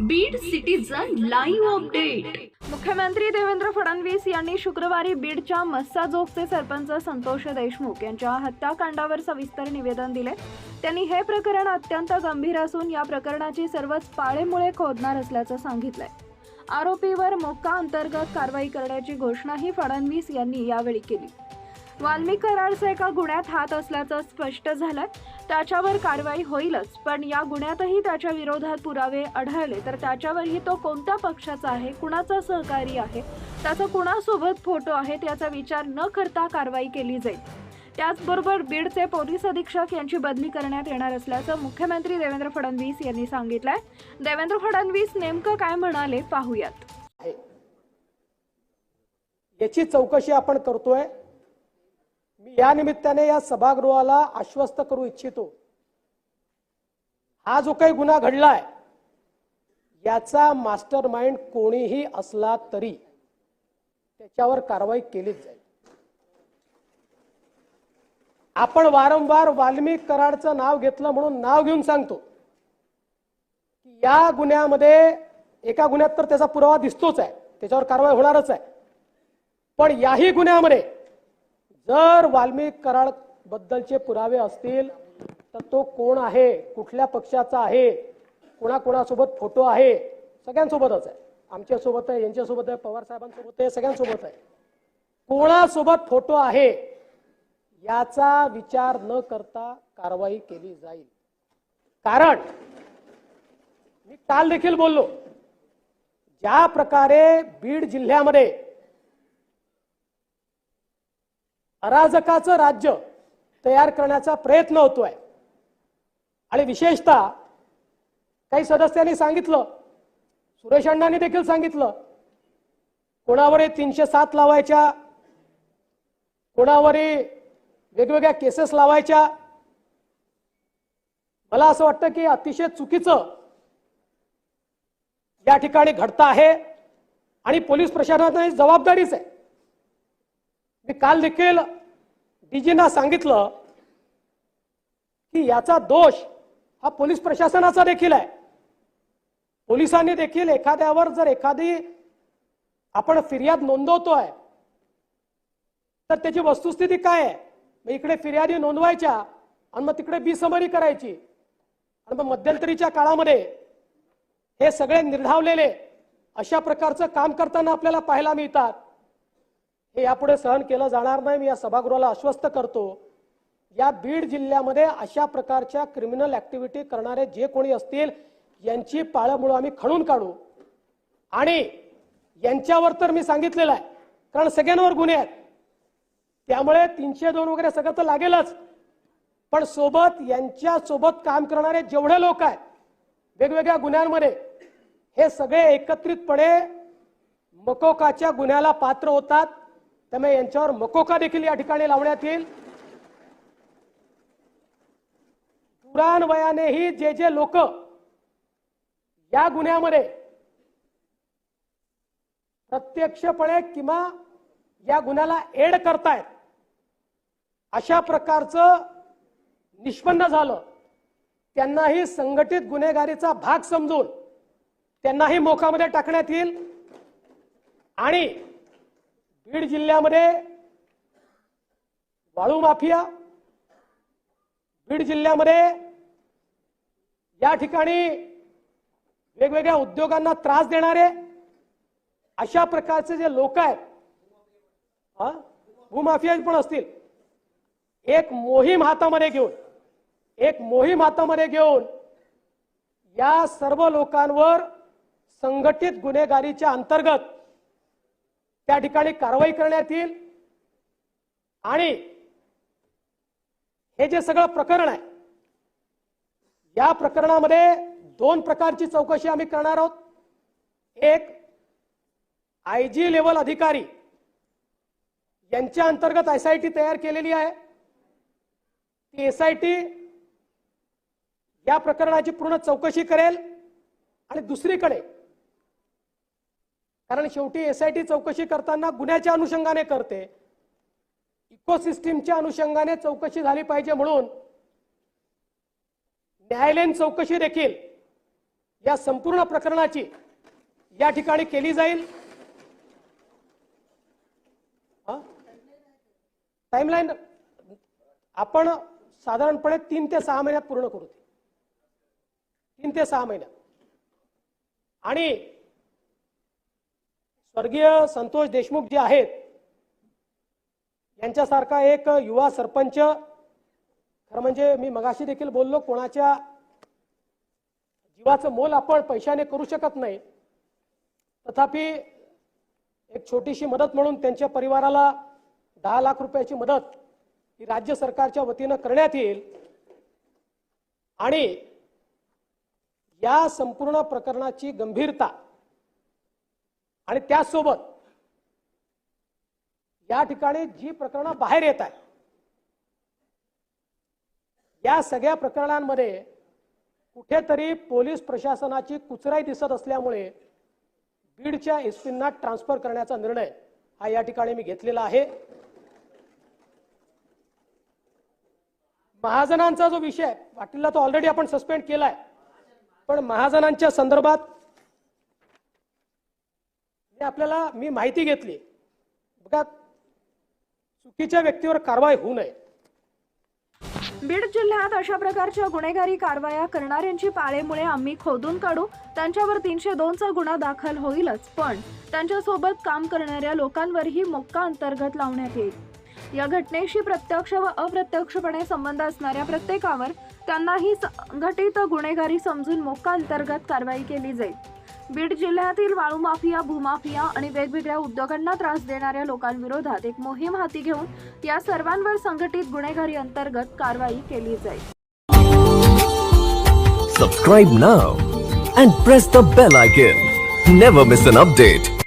Beed citizen live update मुख्यमंत्री देवेंद्र फडणवीस यांनी शुक्रवारी बीडच्या मस्साजोगचे सरपंच संतोष देशमुख यांच्या हत्याकांडावर सविस्तर निवेदन दिले. त्यांनी हे प्रकरण अत्यंत गंभीर असून या प्रकरणाची सर्वच पाळेमुळे खोदणार असल्याचं सांगितलंय. आरोपीवर मोक्का अंतर्गत कारवाई करण्याची घोषणाही फडणवीस यांनी यावेळी केली. वाल्मिक कराडचा एका गुन्ह्यात हात असल्याचं स्पष्ट झालंय. त्याच्यावर कारवाई होईलच पण या गुन्ह्यातही त्याच्या विरोधात पुरावे आढळले. तर त्याच्यावरही तो कोणत्या पक्षाचा आहे? कुणाचा सहकारी आहे? त्याचा कुणासोबत फोटो आहे? याचा विचार न करता कारवाई केली जाईल. त्याचबरोबर बीडचे पोलीस अधीक्षक यांची बदली करण्यात येणार असल्याचं मुख्यमंत्री देवेंद्र फडणवीस यांनी सांगितलंय. देवेंद्र फडणवीस नेमकं काय म्हणाले पाहूयात. याची चौकशी आपण करतोय. मी या निमित्ताने या सभागृहाला आश्वस्त करू इच्छितो. हा जो काही गुन्हा घडलाय याचा मास्टर माइंड कोणीही असला तरी त्याच्यावर कारवाई केलीच जाईल. आपण वारंवार वाल्मिक कराडचं नाव घेतलं म्हणून नाव घेऊन सांगतो की या गुन्ह्यामध्ये एका गुन्ह्यात तर त्याचा पुरावा दिसतोच आहे त्याच्यावर कारवाई होणारच आहे. पण याही गुन्ह्यामध्ये जर वाल्मिक कराड बद्दलचे पुरावे असतील तर तो कोण आहे? कुठल्या पक्षाचा आहे? कोणाकोणासोबत फोटो आहे? सगळ्यांसोबतच आहे. आमच्यासोबत आहे यांच्यासोबत आहे पवार साहेबांसोबत आहे सगळ्यांसोबत आहे. कोणासोबत फोटो आहे? याचा विचार न करता कारवाई केली जाईल. कारण मी काल देखील बोललो ज्या प्रकारे बीड जिल्ह्यामध्ये अराजकाचं राज्य तयार करण्याचा प्रयत्न होतोय. आणि विशेषतः काही सदस्यांनी सांगितलं सुरेश अण्णांनी देखील सांगितलं कोणावर तीनशे सात लावायच्या कोणावर वेगवेगळ्या केसेस लावायच्या मला असं वाटतं की अतिशय चुकीचं या ठिकाणी घडतं आहे. आणि पोलीस प्रशासनाची जबाबदारीच आहे. मी काल देखील डीजींना सांगितलं की याचा दोष हा पोलीस प्रशासनाचा देखील आहे. पोलिसांनी देखील एखाद्यावर जर एखादी आपण फिर्याद नोंदवतोय तर त्याची वस्तुस्थिती काय आहे? मग इकडे फिर्यादी नोंदवायच्या आणि मग तिकडे बिसमरी करायची. आणि मग मध्यंतरीच्या काळामध्ये हे सगळे निर्धावलेले अशा प्रकारचं काम करताना आपल्याला पाहायला मिळतात. हे यापुढे सहन केलं जाणार नाही. मी या सभागृहाला आश्वस्त करतो या बीड जिल्ह्यामध्ये अशा प्रकारच्या क्रिमिनल ऍक्टिव्हिटी करणारे जे कोणी असतील यांची पाळंमुळं आम्ही खणून काढू. आणि यांच्यावर तर मी सांगितलेलं आहे कारण सगळ्यांवर गुन्हे आहेत. त्यामुळे तीनशे दोन वगैरे सगळं तर लागेलच. पण सोबत यांच्या सोबत काम करणारे जेवढे लोक आहेत वेगवेगळ्या गुन्ह्यांमध्ये हे सगळे एकत्रितपणे मकोकाच्या गुन्ह्याला पात्र होतात. त्यामुळे यांच्यावर मकोका देखील या ठिकाणी लावण्यात येईल. पुराण वयानेही जे जे लोक या गुन्ह्यामध्ये प्रत्यक्षपणे किंवा या गुन्ह्याला एड करतायत अशा प्रकारचं निष्पन्न झालं. त्यांनाही संघटित गुन्हेगारीचा भाग समजून त्यांनाही मोकामध्ये टाकण्यात येईल. आणि बीड जिल्ह्यामध्ये वाळू माफिया बीड जिल्ह्यामध्ये या ठिकाणी वेगवेगळ्या उद्योगांना त्रास देणारे अशा प्रकारचे जे लोक आहेत हा भूमाफिया पण असतील. एक मोहीम हातामध्ये घेऊन एक मोहीम हातामध्ये घेऊन या सर्व लोकांवर संघटित गुन्हेगारीच्या अंतर्गत त्या ठिकाणी कारवाई करण्यात येईल. आणि हे जे सगळं प्रकरण आहे या प्रकरणामध्ये दोन प्रकारची चौकशी आम्ही करणार आहोत. एक आय जी लेवल अधिकारी यांच्या अंतर्गत एस आय टी तयार केलेली आहे. ती एस आय टी या प्रकरणाची पूर्ण चौकशी करेल. आणि दुसरीकडे कारण शेवटी एस आय टी चौकशी करताना गुन्ह्याच्या अनुषंगाने करते. इकोसिस्टीमच्या अनुषंगाने चौकशी झाली पाहिजे म्हणून न्यायालयीन चौकशी देखील या संपूर्ण प्रकरणाची या ठिकाणी केली जाईल. टाइमलाईन आपण साधारणपणे तीन ते सहा महिन्यात पूर्ण करू. तीन ते सहा महिन्यात. आणि स्वर्गीय संतोष देशमुख जे आहेत यांच्यासारखा एक युवा सरपंच खरं म्हणजे मी मगाशी देखील बोललो कोणाच्या जीवाचं मोल आपण पैशाने करू शकत नाही. तथापि एक छोटीशी मदत म्हणून त्यांच्या परिवाराला दहा लाख रुपयाची मदत ही राज्य सरकारच्या वतीनं करण्यात येईल. आणि या संपूर्ण प्रकरणाची गंभीरता आणि त्याचसोबत या ठिकाणी जी प्रकरणं बाहेर येत आहेत या सगळ्या प्रकरणांमध्ये कुठेतरी पोलीस प्रशासनाची कुचराई दिसत असल्यामुळे बीडच्या एसपींना ट्रान्सफर करण्याचा निर्णय हा या ठिकाणी मी घेतलेला आहे. महाजनांचा जो विषय आहे, पाटीलला तो ऑलरेडी आपण सस्पेंड केलाय. पण महाजनांच्या संदर्भात ते आपल्याला मी माहिती घेतली. बघा चुकीच्या व्यक्तीवर कारवाई होऊ नये. बीड जिल्ह्यात अशा प्रकारच्या गुन्हेगारी कारवाया करणाऱ्यांची पाळेमुळे आम्ही खोदून काढू. त्यांच्यावर तीनशे दोनचा गुन्हा दाखल होईलच पण त्यांच्यासोबत काम करणाऱ्या लोकांवरही मोक्का अंतर्गत लावण्यात येईल. या घटनेशी प्रत्यक्ष व अप्रत्यक्षपणे संबंध असणाऱ्या प्रत्येकावर त्यांनाही संघटित गुन्हेगारी समजून मोक्का अंतर्गत कारवाई केली जाईल. बीड जिल्ह्यातील वाळू माफिया भूमाफिया आणि वेगवेगळ्या उद्योगांना त्रास देणाऱ्या लोकांविरोधात एक मोहीम हाती घेऊन या सर्वांवर संघटित गुन्हेगारी अंतर्गत कारवाई केली जाईल. Subscribe now and press the bell icon never miss an update